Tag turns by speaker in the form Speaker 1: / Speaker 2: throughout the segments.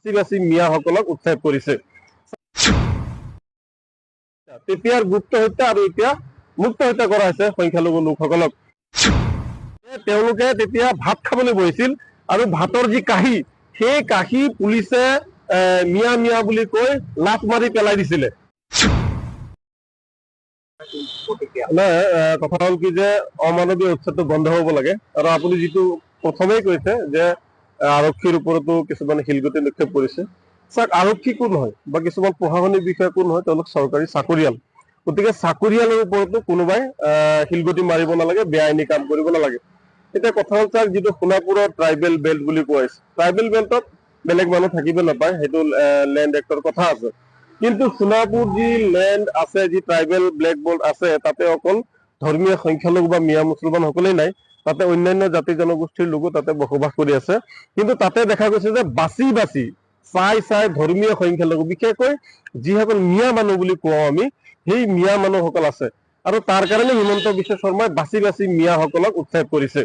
Speaker 1: বাচি বাচি মিয়াসকলক উৎসাহিত কৰিছে। তেতিয়াৰ গুপ্ত হত্যা আৰু এতিয়া মুক্ত হত্যা কৰা হৈছে সংখ্যালঘু লোকসকলক। তেওঁলোকে তেতিয়া ভাত খাবলৈ বহিছিল আৰু ভাতৰ যি কাঁহী, সেই কাঁহী পুলিচে মিয়া মিয়া বুলি কৈ লাট মাৰি পেলাই দিছিলে। নাই কথা হ'ল কি যে অমানৱীয় উৎসৱটো বন্ধ হ'ব লাগে। আৰু আপুনি যিটো প্ৰথমেই কৈছে যে আৰক্ষীৰ ওপৰতো কিছুমানে শিলগুটি নিক্ষেপ কৰিছে। চাওক, আৰক্ষী কোন হয় বা কিছুমান প্ৰশাসনিক বিষয়া কোন হয়, তেওঁলোক চৰকাৰী চাকৰিয়াল। গতিকে চাকৰিয়ালৰ ওপৰতো কোনোবাই শিলগুটি মাৰিব নালাগে, বেআইনী কাম কৰিব নালাগে। এতিয়া কথা হ'ল চাওক যিটো সোণাপুৰৰ ট্ৰাইবেল বেল্ট বুলি কোৱা হৈছে। ট্ৰাইবেল বেল্টত বেলেগ মানুহ থাকিব নাপায়, সেইটো লেণ্ড এক্টৰ কথা আছে। কিন্তু সোণাপুৰ যি লেণ্ড আছে, যি ট্ৰাইবেল ব্লেক বল্ট আছে, তাতে অকল ধৰ্মীয় সংখ্যালঘু বা মিয়া মুছলমান সকলেই নাই। তাতে অন্যান্য জাতি জনগোষ্ঠীৰ লোকো তাতে বসবাস কৰি আছে। কিন্তু তাতে দেখা গৈছে যে বাচি বাচি, চাই চাই ধৰ্মীয় সংখ্যালঘু বিশেষকৈ যিসকল মিয়া মানুহ বুলি কওঁ আমি, সেই মিয়া মানুহসকল আছে। আৰু তাৰ কাৰণে হিমন্ত বিশ্ব শৰ্মাই বাচি বাচি মিয়াসকলক উৎসাহিত কৰিছে।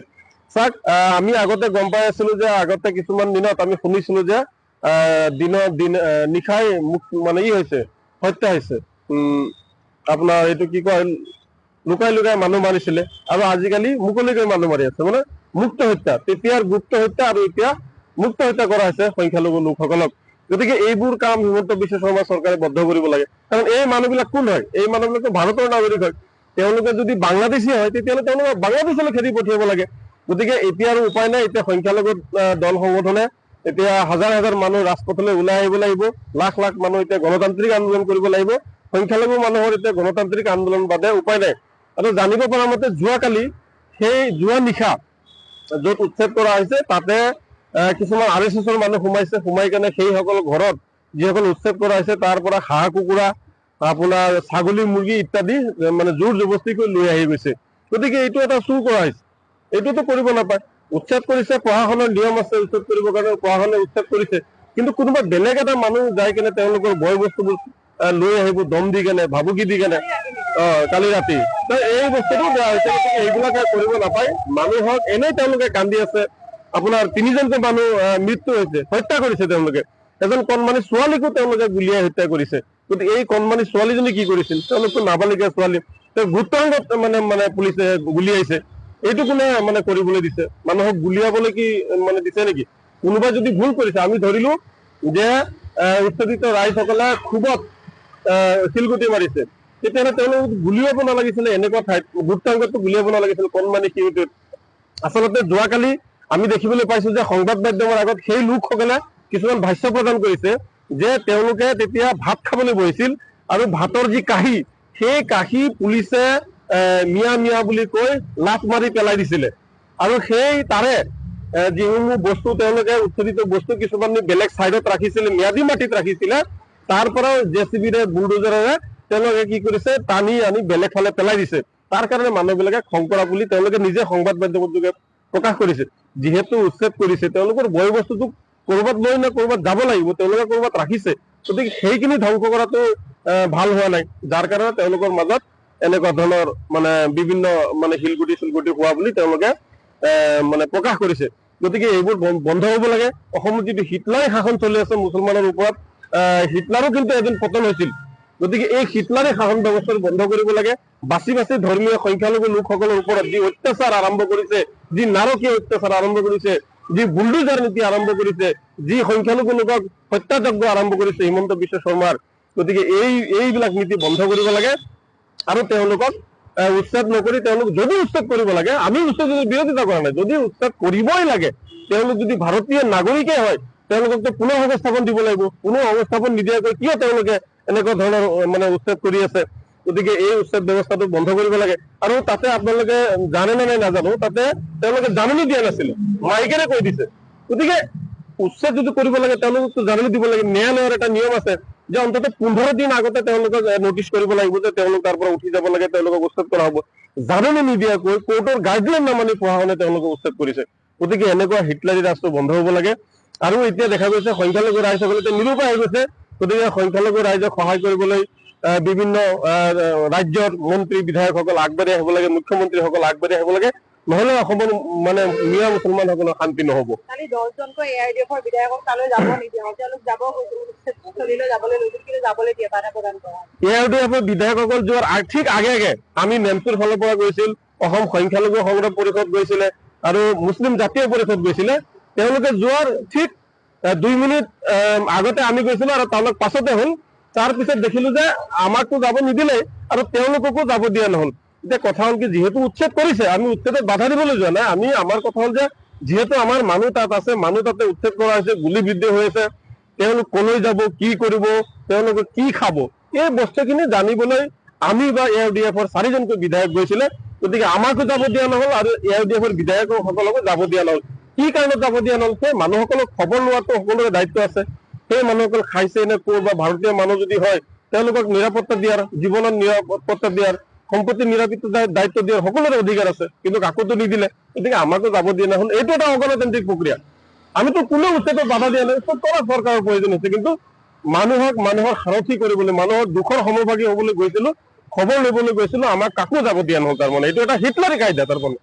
Speaker 1: চাওক আমি আগতে গম পাই আছিলো যে আগতে কিছুমান দিনত আমি শুনিছিলো যে দিনৰ দিন নিশাই মুখ মানে ই হৈছে, হত্যা হৈছে। উম, আপোনাৰ এইটো কি কয় লুকাই লুকাই মানুহ মাৰিছিলে আৰু আজিকালি মুকলিকৈ মানুহ মাৰি আছে। মানে মুক্ত হত্যা, তেতিয়াৰ গুপ্ত হত্যা আৰু এতিয়া মুক্ত হত্যা কৰা হৈছে সংখ্যালঘু লোকসকলক। গতিকে এইবোৰ কাম হিমন্ত বিশ্ব শৰ্মা চৰকাৰে বন্ধ কৰিব লাগে। কাৰণ এই মানুহবিলাক কোন হয়? এই মানুহবিলাকতো ভাৰতৰ নাগৰিক হয়। তেওঁলোকে যদি বাংলাদেশী হয়, তেতিয়াহ'লে তেওঁলোকক বাংলাদেশলৈ খেদি পঠিয়াব লাগে। গতিকে এতিয়া আৰু উপায় নাই, এতিয়া সংখ্যালঘু দল সংগঠনে এতিয়া হাজাৰ হাজাৰ মানুহ ৰাজপথলৈ ওলাই আহিব লাগিব। লাখ লাখ মানুহ এতিয়া গণতান্ত্ৰিক আন্দোলন কৰিব লাগিব। সংখ্যালঘু মানুহৰ এতিয়া গণতান্ত্ৰিক আন্দোলন বাদে উপায় নাই। আৰু জানিব পৰা মতে যোৱাকালি সেই যোৱা নিশা য'ত উচ্ছেদ কৰা হৈছে তাতে কিছুমান আৰ এছ এছৰ মানুহ সোমাইছে সোমাই কেনে সেইসকল ঘৰত যিসকল উচ্ছেদ কৰা হৈছে তাৰ পৰা হাঁহ কুকুৰা আপোনাৰ ছাগলী মুৰ্গী ইত্যাদি মানে জোৰ জবস্তি কৰি লৈ আহি গৈছে। গতিকে এইটো এটা চুৰ কৰা হৈছে। এইটোতো কৰিব নাপায়। উচ্ছেদ কৰিছে প্ৰশাসনৰ নিয়ম আছে উচ্ছেদ কৰিবৰ কাৰণে প্ৰশাসনে উচ্ছেদ কৰিছে। কিন্তু কোনোবা বেলেগ এটা মানুহ যাই কেনে তেওঁলোকৰ বয় বস্তুবোৰ লৈ আহিব দম দি কেনে ভাবুকি দি কেনে কালি ৰাতি। তো এই বস্তুটো এইবিলাকে কৰিব নাপায়। মানুহক এনেই কান্দি আছে। আপোনাৰ তিনিজনকৈ মানুহ আহ, মৃত্যু হৈছে হত্যা তেওঁলোকে। এজন কণমানি ছোৱালীকো তেওঁলোকে গুলিয়াই হত্যা কৰিছে। গতিকে এই কণমানি ছোৱালীজনী কি কৰিছিল? তেওঁলোকতো নাবালিকা ছোৱালী। গুপ্তাংগত মানে মানে পুলিচে গুলিয়াইছে। এইটো কোনে মানে কৰিবলৈ দিছে? মানুহক গুলিয়াবলৈ কি মানে দিছে নেকি? কোনোবাই যদি ভুল কৰিছে আমি ধৰিলো যে আহ, উচ্ছেদিত ৰাইজসকলে আহ, শিলগুটি মাৰিছে। তেতিয়াহ'লে তেওঁলোক গুলিয়াব নালাগিছিলে, এনেকুৱা ঠাইত গুপ্তাংগতটো গুলিয়াব নালাগিছিল কণমানি শিশুটিত আচলতে যোৱাকালি আমি দেখিবলৈ পাইছো যে সংবাদ মাধ্যমৰ আগত সেই লোকসকলে কিছুমান ভাষ্য প্ৰদান কৰিছে, যে তেওঁলোকে তেতিয়া ভাত খাবলৈ বহিছিল আৰু ভাতৰ যি কাঁহী, সেই কাঁহী পুলিচে মিয়া মিয়া বুলি কৈ লাট মাৰি পেলাই দিছিলে। আৰু সেই তাৰে যিসমূহ বস্তু তেওঁলোকে উচ্ছেদিত বস্তু কিছুমান বেলেগ চাইডত ৰাখিছিলে, ম্যাদী মাটিত ৰাখিছিলে, তাৰ পৰাও জে চি বিৰে বুলডোজাৰেৰে তেওঁলোকে কি কৰিছে, টানি আনি বেলেগ ফালে পেলাই দিছে। তাৰ কাৰণে মানুহবিলাকে খং কৰা বুলি তেওঁলোকে নিজে সংবাদ মাধ্যমৰ যোগে প্ৰকাশ কৰিছে। যিহেতু উচ্ছেদ কৰিছে, তেওঁলোকৰ বয় বস্তুটো কৰবাত লৈ নে কৰবাত যাব লাগিব, তেওঁলোকে কৰবাত ৰাখিছে। গতিকে সেইখিনি ধ্বংস কৰাটো ভালো হোৱা নাই। যাৰ কাৰণে তেওঁলোকৰ মাজত এনেকুৱা ধৰণৰ মানে বিভিন্ন মানে শিলগুটি চিলগুটি হোৱা বুলি তেওঁলোকে মানে প্ৰকাশ কৰিছে। গতিকে এইবোৰ বন্ধ হ'ব লাগে। অসমত যিটো হিটলাৰী শাসন চলি আছে মুছলমানৰ ওপৰত হিটলাৰো কিন্তু এদিন পতন হৈছিল। গতিকে এই হিটলাৰী শাসন ব্যৱস্থাটো বন্ধ কৰিব লাগে। বাচি বাচি ধৰ্মীয় সংখ্যালঘু লোকসকলৰ ওপৰত যি অত্যাচাৰ আৰম্ভ কৰিছে, যি নাৰকীয় অত্যাচাৰ আৰম্ভ নীতি আৰম্ভ কৰিছে, যি সংখ্যালঘু হত্যাযজ্ঞ আৰম্ভ কৰিছে হিমন্ত বিশ্ব শৰ্মাৰ। গতিকে এই, এইবিলাক নীতি বন্ধ কৰিব লাগে আৰু তেওঁলোকক উচ্ছেদ নকৰি তেওঁলোক যদি উচ্ছেদ কৰিব লাগে, আমি উচ্ছেদৰ বিৰোধিতা কৰা নাই, যদি উচ্ছেদ কৰিবই লাগে, তেওঁলোক যদি ভাৰতীয় নাগৰিকেই হয় তেওঁলোককতো পুনৰ সংস্থাপন দিব লাগিব। পুনৰ সংস্থাপন নিদিয়াকৈ কিয় তেওঁলোকে এনেকুৱা ধৰণৰ মানে উচ্ছেদ কৰি আছে। গতিকে এই উচ্ছেদ ব্যৱস্থাটো বন্ধ কৰিব লাগে। আৰু তাতে আপোনালোকে জানে নে নাই নাজানো তাতে তেওঁলোকে জাননী দিয়া নাছিলে। মাইকেৰে কৈ দিছে। গতিকে উচ্ছেদ যদি কৰিব লাগে তেওঁলোকতো জাননী দিব লাগে। ন্যায়ালয়ৰ এটা নিয়ম আছে যে অন্তত পোন্ধৰ দিন আগতে তেওঁলোকক নটিচ কৰিব লাগিব যে তেওঁলোক তাৰ পৰা উঠি যাব লাগে তেওঁলোকক উচ্ছেদ কৰা হ'ব। জাননী নিদিয়াকৈ কোৰ্টৰ গাইডলাইন নামানি প্ৰশাসনে তেওঁলোকক উচ্ছেদ কৰিছে। গতিকে এনেকুৱা হিটলাৰী ৰাজটো বন্ধ হ'ব লাগে। আৰু এতিয়া দেখা গৈছে সংখ্যালঘু ৰাইজসকলে নিৰূপায় হৈ গৈছে। গতিকে সংখ্যালঘু ৰাইজক সহায় কৰিবলৈ বিভিন্ন ৰাজ্যৰ মন্ত্ৰী বিধায়কসকল আগবাঢ়ি আহিব লাগে মুখ্যমন্ত্ৰীসকল আগবাঢ়ি আহিব লাগে। নহলে অসমৰ মানে মিয়া মুছলমানসকলৰ শান্তি নহব।
Speaker 2: এ আই ডি এফৰ
Speaker 1: আৰ ডি বিধায়কসকল যোৱাৰ ঠিক আগে আগে আমি নেমচুৰ ফালৰ পৰা গৈছিল অসম সংখ্যালঘু সংগ্ৰহ পৰিষদ গৈছিলে আৰু মুছলিম জাতীয় পৰিষদ গৈছিলে। তেওঁলোকে যোৱাৰ ঠিক দুই মিনিট আগতে আমি গৈছিলো আৰু তেওঁলোক পাছতে হ'ল। তাৰ পিছত দেখিলো যে আমাকতো যাব নিদিলে আৰু তেওঁলোককো যাব দিয়া নহল। এতিয়া কথা হ'ল কি, যিহেতু উচ্ছেদ কৰিছে, আমি উচ্ছেদত বাধা দিবলৈ যোৱা নাই। আমি, আমাৰ কথা হ'ল যে যিহেতু আমাৰ মানুহ তাত আছে, মানুহ তাতে উচ্ছেদ কৰা হৈছে, গুলীবিদ্ধ হৈ আছে, তেওঁলোক কলৈ যাব, কি কৰিব, তেওঁলোকে কি খাব, এই বস্তুখিনি জানিবলৈ আমি বা এ ডি এফৰ চাৰিজনকৈ বিধায়ক গৈছিলে। গতিকে আমাকো যাব দিয়া নহল আৰু এ ডি এফৰ বিধায়কসকলকো যাব দিয়া নহল। কি কাৰণত যাব দিয়া নহল? সেই মানুহসকলক খবৰ লোৱাটো সকলোৰে দায়িত্ব আছে। সেই মানুহসকল খাইছে নে ক'ৰ বা ভাৰতীয় মানুহ যদি হয়, তেওঁলোকক নিৰাপত্তা দিয়াৰ, জীৱনত নিৰাপত্তা দিয়াৰ সম্পত্তিৰ দায়িত্ব দিয়াৰ সকলোৰে অধিকাৰ আছে। কিন্তু কাকোতো নিদিলে, গতিকে আমাকো যাব দিয়া নহল। এইটো এটা অগণতান্ত্ৰিক প্ৰক্ৰিয়া। আমিতো কোনো উচ্ছেদত বাধা দিয়া নাই। চব কৰা চৰকাৰৰ প্ৰয়োজন হৈছে। কিন্তু মানুহক মানুহৰ সাৰথি কৰিবলৈ, মানুহৰ দুখৰ সমভাগী হবলৈ গৈছিলো, খবৰ ল'বলৈ গৈছিলো। আমাক কাকো যাব দিয়া নহল তাৰমানে। এইটো এটা হিটলাৰী কায়দা তাৰমানে।